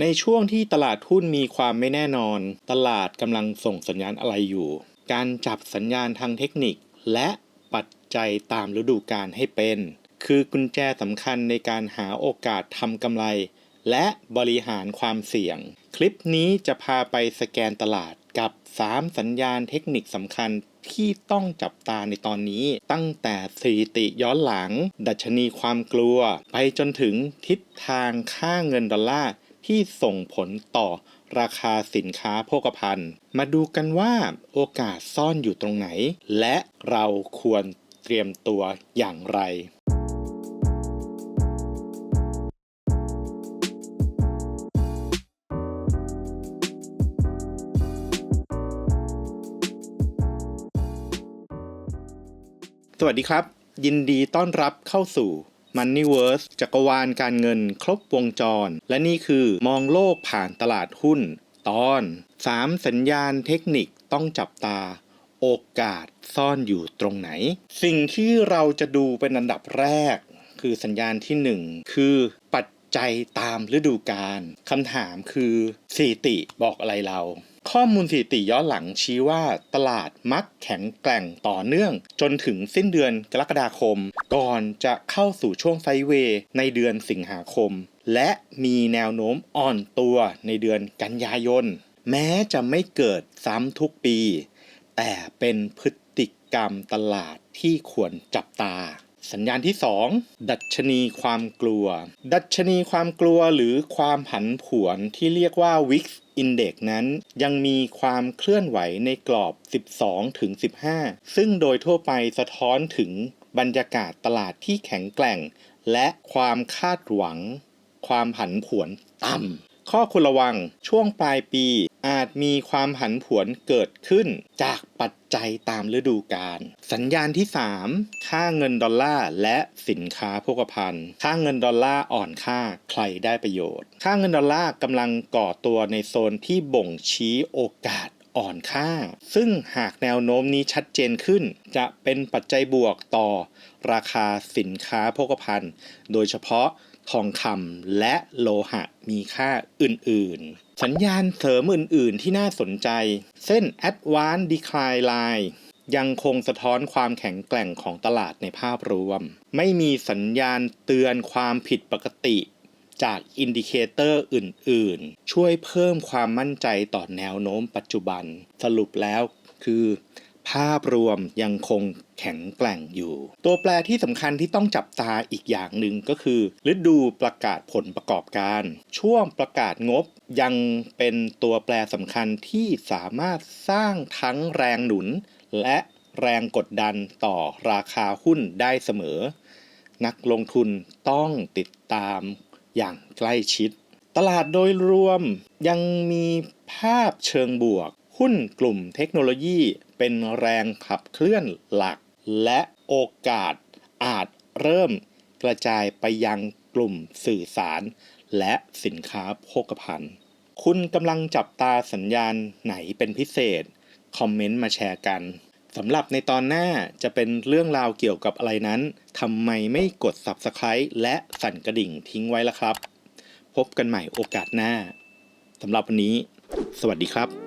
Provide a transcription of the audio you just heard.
ในช่วงที่ตลาดหุ้นมีความไม่แน่นอน ตลาดกำลังส่งสัญญาณอะไรอยู่ การจับสัญญาณทางเทคนิค และปัจจัยตามฤดูกาลให้เป็น คือกุญแจสำคัญในการหาโอกาสทำกำไร และบริหารความเสี่ยง คลิปนี้จะพาไปสแกนตลาดกับ 3 สัญญาณเทคนิคสำคัญที่ต้องจับตาในตอนนี้ ตั้งแต่สถิติย้อนหลัง ดัชนีความกลัว ไปจนถึงทิศทางค่าเงินดอลลาร์ ที่ส่งผลต่อราคาสินค้าโภคภัณฑ์ มาดูกันว่าโอกาสซ่อนอยู่ตรงไหน และเราควรเตรียมตัวอย่างไรสวัสดีครับ ยินดีต้อนรับเข้าสู่ Moneyverse จักรวาลการเงินครบวงจร และนี่คือมองโลกผ่านตลาดหุ้น ตอน 3 สัญญาณเทคนิคต้องจับตา โอกาสซ่อนอยู่ตรงไหน สิ่งที่เราจะดูเป็นอันดับแรก คือสัญญาณที่ 1 คือปัจจัยตามฤดูกาลคำถามคือสติบอกอะไรเรา ข้อมูลสถิติย้อนหลังชี้ว่าตลาดมักแข็งแกร่งต่อเนื่อง จนถึงสิ้นเดือนกรกฎาคม ก่อนจะเข้าสู่ช่วงไซเวย์ในเดือนสิงหาคม และมีแนวโน้มอ่อนตัวในเดือนกันยายน แม้จะไม่เกิดซ้ำทุกปี แต่เป็นพฤติกรรมตลาดที่ควรจับตา สัญญาณที่ 2 ดัชนีความกลัว ดัชนีความกลัวหรือความผันผวนที่เรียกว่า Wix Index นั้นยังมีความเคลื่อนไหวในกรอบ 12 ถึง 15 ซึ่งโดยทั่วไปสะท้อนถึงบรรยากาศตลาดที่แข็งแกร่ง และความคาดหวัง ความผันผวนต่ำข้อควรระวังช่วงปลายปี อาจมีความผันผวนเกิดขึ้นจากปัจจัยตามฤดูกาล สัญญาณที่ 3 ค่าเงินดอลลาร์และสินค้าโภคภัณฑ์ ค่าเงินดอลลาร์อ่อนค่าใครได้ประโยชน์ ค่าเงินดอลลาร์กำลังก่อตัวในโซนที่บ่งชี้โอกาสอ่อนค่า ซึ่งหากแนวโน้มนี้ชัดเจนขึ้น จะเป็นปัจจัยบวกต่อราคาสินค้าโภคภัณฑ์ โดยเฉพาะ ทองคำและโลหะมีค่าอื่นๆ สัญญาณเสริมอื่นๆที่น่าสนใจ เส้น Advanced Decline Line ยังคงสะท้อนความแข็งแกร่งของตลาดในภาพรวม ไม่มีสัญญาณเตือนความผิดปกติ จากอินดิเคเตอร์อื่นๆ ช่วยเพิ่มความมั่นใจต่อแนวโน้มปัจจุบัน สรุปแล้วคือ ภาพรวมยังคงแข็งแกร่งอยู่ ตัวแปรที่สำคัญที่ต้องจับตาอีกอย่างหนึ่งก็คือ ฤดูประกาศผลประกอบการ ช่วงประกาศงบยังเป็นตัวแปรสำคัญที่สามารถสร้างทั้งแรงหนุน และแรงกดดันต่อราคาหุ้นได้เสมอ นักลงทุนต้องติดตามอย่างใกล้ชิด ตลาดโดยรวมยังมีภาพเชิงบวก หุ้นกลุ่มเทคโนโลยีเป็นแรงขับเคลื่อนหลัก และโอกาสอาจเริ่มกระจายไปยังกลุ่มสื่อสาร และสินค้าโภคภัณฑ์ คุณกำลังจับตาสัญญาณไหนเป็นพิเศษ คอมเมนต์มาแชร์กันสำหรับในตอนหน้าจะเป็นเรื่องราวเกี่ยวกับอะไรนั้นทำไมไม่กด Subscribe และสั่นกระดิ่งทิ้งไว้ละครับ พบกันใหม่โอกาสหน้าสำหรับวันนี้ สวัสดีครับ